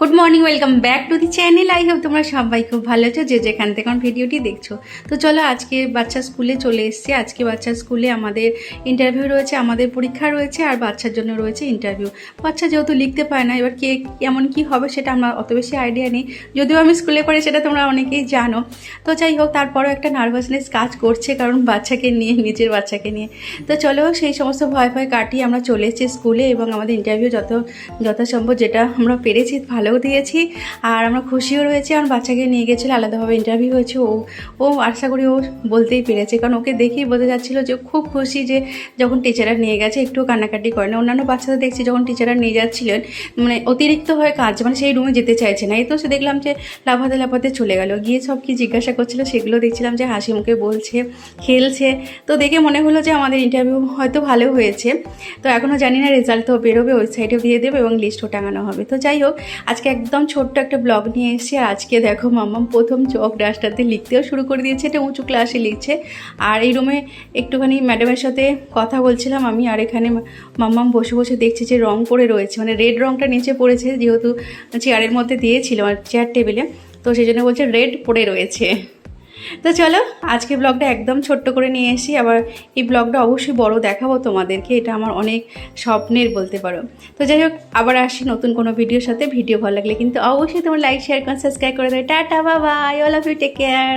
Good morning welcome back to the channel I hope তোমরা সবাই খুব ভালো আছো, যে যেখান থেকে আমার ভিডিওটি দেখছ। তো চলো আজকে বাচ্চা স্কুলে চলে এসেছি। আজকে বাচ্চা স্কুলে আমাদের ইন্টারভিউ রয়েছে, আমাদের পরীক্ষা রয়েছে আর বাচ্চার জন্য রয়েছে ইন্টারভিউ বাচ্চা যেহেতু লিখতে পারে না, এবার কে কেমন কি হবে সেটা আমার অত বেশি আইডিয়া নেই। যদিও আমি স্কুলে পড়ি, সেটা তোমরা অনেকেই জানো। তো যাই হোক, তারপরেও একটা নার্ভাসনেস কাজ করছে কারণ বাচ্চাকে নিয়ে, নিজের বাচ্চাকে নিয়ে। তো চলো সেই সমস্ত ভয় ভয় কাটিয়ে আমরা চলে এসেছি স্কুলে এবং আমাদের ইন্টারভিউ যত, যথাসম্ভব যেটা আমরা পেরেছি ভালোও দিয়েছি আর আমরা খুশিও রয়েছি আমার বাচ্চাকে নিয়ে গেছিল, আলাদাভাবে ইন্টারভিউ হয়েছে। ও ও আশা করি ও বলতেই পেরেছে, কারণ ওকে দেখেই বোঝা যাচ্ছিল যে খুব খুশি যে যখন টিচাররা নিয়ে গেছে, একটু কান্নাকাটি করে না অন্যান্য বাচ্চাদের দেখছি যখন টিচাররা নিয়ে যাচ্ছিলেন মানে অতিরিক্ত হয়ে কাজ মানে সেই রুমে যেতে চাইছে না। এই তো সে দেখলাম যে লাফাতে লাফাতে চলে গেল। গিয়ে সব কি জিজ্ঞাসা করছিল সেগুলো দেখছিলাম যে হাসি মুখে বলছে, খেলছে। তো দেখে মনে হলো যে আমাদের ইন্টারভিউ হয়তো ভালো হয়েছে। তো এখনও জানি না রেজাল্ট তো বেরোবে ওয়েবসাইটেও দিয়ে দেবে এবং লিস্টও টাঙানো হবে। তো যাই হোক আজকে একদম ছোট্ট একটা ব্লগ নিয়ে এসেছি। আর আজকে দেখো মাম্মাম প্রথম চক ডাস্টাতে লিখতেও শুরু করে দিয়েছে, এটা উঁচু ক্লাসে লিখছে। আর এই রুমে একটুখানি ম্যাডামের সাথে কথা বলছিলাম আমি, আর এখানে মাম্মাম বসে বসে দেখছি যে রং করে রয়েছে মানে রেড রংটা নিচে পড়েছে, যেহেতু চেয়ারের মধ্যে দিয়েছিল আর চেয়ার টেবিলে তো সেই জন্য বলছে রেড পড়ে রয়েছে। তো চলো, আজকে ব্লগটা একদম ছোট্ট করে নিয়ে এসি আবার এই ব্লগটা অবশ্যই বড় দেখাবো তোমাদেরকে, এটা আমার অনেক স্বপ্নের বলতে পারো। তো যাই হোক, আবার আসি নতুন কোনো ভিডিওর সাথে। ভিডিও ভালো লাগলে কিন্তু অবশ্যই তোমার লাইক শেয়ার করে সাবস্ক্রাইব করে দেবে। টাটা বাবা I all of you take care